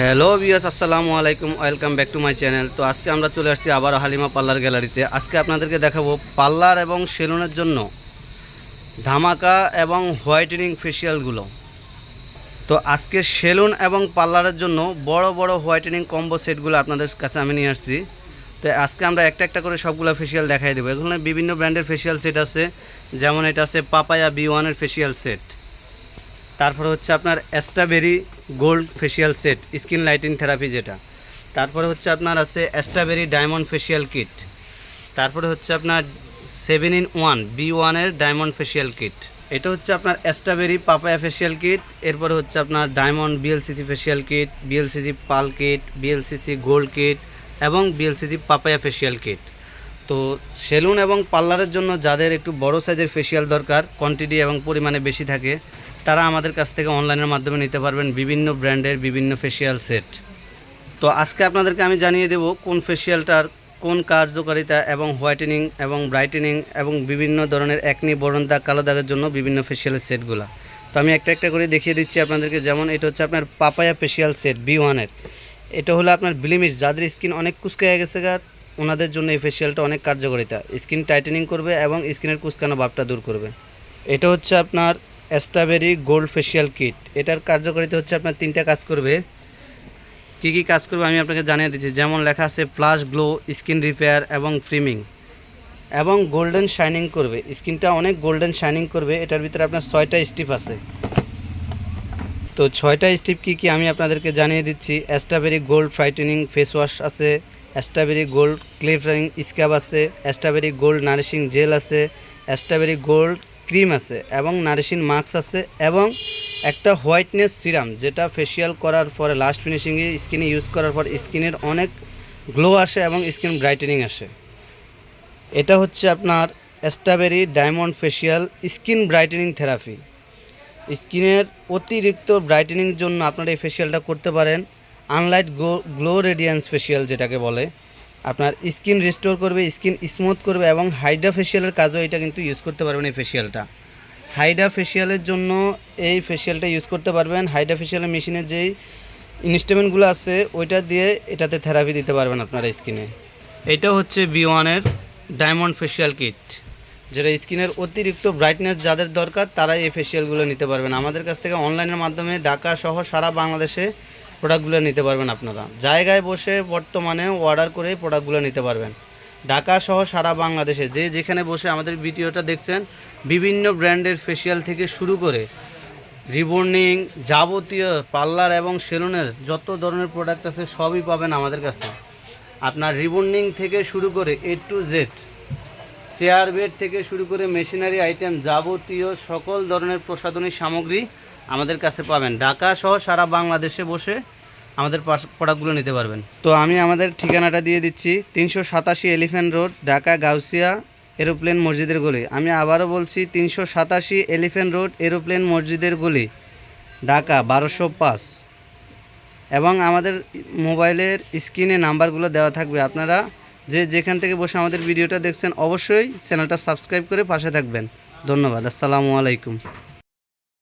Hello বিয়াস আসসালামু আলাইকুম, welcome back to my channel. তো আজকে আমরা চলে আসছি আবার হালিমা পার্লার গ্যালারিতে। আজকে আপনাদেরকে দেখাবো পার্লার এবং সেলুনের জন্য ধামাকা এবং হোয়াইটেনিং ফেসিয়ালগুলো। তো আজকে সেলুন এবং পার্লারের জন্য বড় বড় হোয়াইটেনিং কম্বো সেটগুলো আপনাদের কাছে আমি নিয়ে আসছি। তো আজকে আমরা একটা একটা করে সবগুলো ফেসিয়াল দেখাই দেবো। এখানে বিভিন্ন ব্র্যান্ডের ফেসিয়াল সেট আছে। যেমন এটা আছে পাপায়া বি ওয়ানের ফেসিয়াল সেট। তারপর হচ্ছে আপনার strawberry gold facial set, skin lighting therapy যেটা। তারপরে হচ্ছে আপনার আছে স্ট্রবেরি ডায়মন্ড ফেসিয়াল কিট। তারপরে হচ্ছে আপনার সেভেন ইন ওয়ান, বি ওয়ানের ডায়মন্ড ফেসিয়াল কিট। এটা হচ্ছে আপনার স্ট্রবেরি পাপায়া ফেসিয়াল কিট, এরপরে হচ্ছে আপনার diamond BLCC facial kit, BLCC pearl kit, BLCC gold kit এবং বিএলসিসি পাপায়া ফেসিয়াল কিট। তো সেলুন এবং পার্লারের জন্য যাদের একটু বড় সাইজের ফেসিয়াল দরকার কোয়ান্টিটি এবং পরিমাণে বেশি থাকে, তারা আমাদের কাছ থেকে অনলাইনের মাধ্যমে নিতে পারবেন বিভিন্ন ব্র্যান্ডের বিভিন্ন ফেসিয়াল সেট তো আজকে আপনাদেরকে আমি জানিয়ে দেব কোন ফেসিয়ালটার কোন কার্যকারিতা এবং হোয়াইটেনিং এবং ব্রাইটেনিং এবং বিভিন্ন ধরনের একনি বরণ দাগ কালো দাগের জন্য বিভিন্ন ফেসিয়ালের সেটগুলো তো আমি একটা একটা করে দেখিয়ে দিচ্ছি আপনাদেরকে, যেমন এটা হচ্ছে আপনার পাপায়া ফেসিয়াল সেট বি ওয়ানের এটা হলো আপনার ব্লিমিশ, যাদের স্কিন অনেক কুচকে গেছে গা ওনাদের জন্য এই ফেসিয়ালটা অনেক কার্যকারিতা। স্কিন টাইটেনিং করবে এবং স্কিনের কুচকানো ভাবটা দূর করবে। এটা হচ্ছে আপনার স্ট্রবেরি গোল্ড ফেসিয়াল কিট এটার কার্যকারিতা হচ্ছে আপনার তিনটা কাজ করবে। কী কী কাজ করবে আমি আপনাকে জানিয়ে দিচ্ছি। যেমন লেখা আছে প্লাস গ্লো স্কিন রিপেয়ার এবং ফ্রিমিং এবং গোল্ডেন শাইনিং করবে। স্কিনটা অনেক গোল্ডেন শাইনিং করবে। এটার ভিতরে আপনার ছয়টা স্টিপ আছে। তো ছয়টা স্টিপ কী কী আমি আপনাদেরকে জানিয়ে দিচ্ছি। Strawberry gold brightening face wash আছে। স্ট্রবেরি গোল্ড ক্লিফারিং স্ক্যাব আছে স্ট্রবেরি গোল্ড নারিশিং জেল আছে স্ট্রবেরি গোল্ড ক্রিম আছে এবং নারিশিং মাস্ক আছে এবং একটা হোয়াইটনেস সিরাম যেটা ফেসিয়াল করার পরে লাস্ট ফিনিশিংয়ে স্কিনে ইউজ করার পর স্কিনের অনেক গ্লো আসে এবং স্কিন ব্রাইটেনিং আসে। এটা হচ্ছে আপনার strawberry diamond facial skin brightening therapy স্কিনের অতিরিক্ত ব্রাইটেনিং জন্য আপনারা এই ফেসিয়ালটা করতে পারেন। আনলাইট গ্লো রেডিয়েন্স ফেসিয়াল যেটাকে বলে, আপনার স্কিন রিস্টোর করবে, স্কিন স্মুথ করবে এবং হাইড্রা ফেসিয়ালের কাজও এটা কিন্তু ইউজ করতে পারবেন এই ফেসিয়ালটা হাইড্রা ফেসিয়ালের জন্য এই ফেসিয়ালটা ইউজ করতে পারবেন। হাইড্রা ফেসিয়ালের মেশিনের যেই ইনস্ট্রুমেন্টগুলো আছে, ওইটা দিয়ে এটাতে থেরাপি দিতে পারবেন আপনারা স্কিনে। এটা হচ্ছে বি ওয়ানের ডায়মন্ড ফেসিয়াল কিট, যেটা স্কিনের অতিরিক্ত ব্রাইটনেস যাদের দরকার তারা এই ফেসিয়ালগুলো নিতে পারবেন। আমাদের কাছ থেকে অনলাইনের মাধ্যমে ঢাকা সহ সারা বাংলাদেশে প্রোডাক্টগুলো নিতে পারবেন আপনারা। জায়গায় বসে বর্তমানে অর্ডার করে প্রোডাক্টগুলো নিতে পারবেন। ঢাকা সহ সারা বাংলাদেশে যে যেখানে বসে আমাদের ভিডিওটা দেখছেন, বিভিন্ন ব্র্যান্ডের ফেসিয়াল থেকে শুরু করে রিবর্নিং যাবতীয় পার্লার এবং সেলুনের যত ধরনের প্রোডাক্ট আছে সবই পাবেন আমাদের কাছে। আপনার রিবর্নিং থেকে শুরু করে A to Z chair bed থেকে শুরু করে মেশিনারি আইটেম যাবতীয় সকল ধরনের প্রসাধনী সামগ্রী আমাদের কাছে পাবেন। ঢাকা সহ সারা বাংলাদেশে বসে আমাদের প্রোডাক্টগুলো নিতে পারবেন। তো আমি আমাদের ঠিকানাটা দিয়ে দিচ্ছি, তিনশো সাতাশি elephant road, Dhaka, Gausia, aeroplane মসজিদের গলি। আমি আবারও বলছি, তিনশো সাতাশি এলিফ্যান্ট রোড, এরোপ্লেন মসজিদের গলি, ঢাকা, বারোশো পাঁচ। এবং আমাদের মোবাইলের স্ক্রিনে নাম্বারগুলো দেওয়া থাকবে। আপনারা যে যেখান থেকে বসে আমাদের ভিডিওটা দেখছেন, অবশ্যই চ্যানেলটা সাবস্ক্রাইব করে পাশে থাকবেন। ধন্যবাদ। আসসালামু আলাইকুম।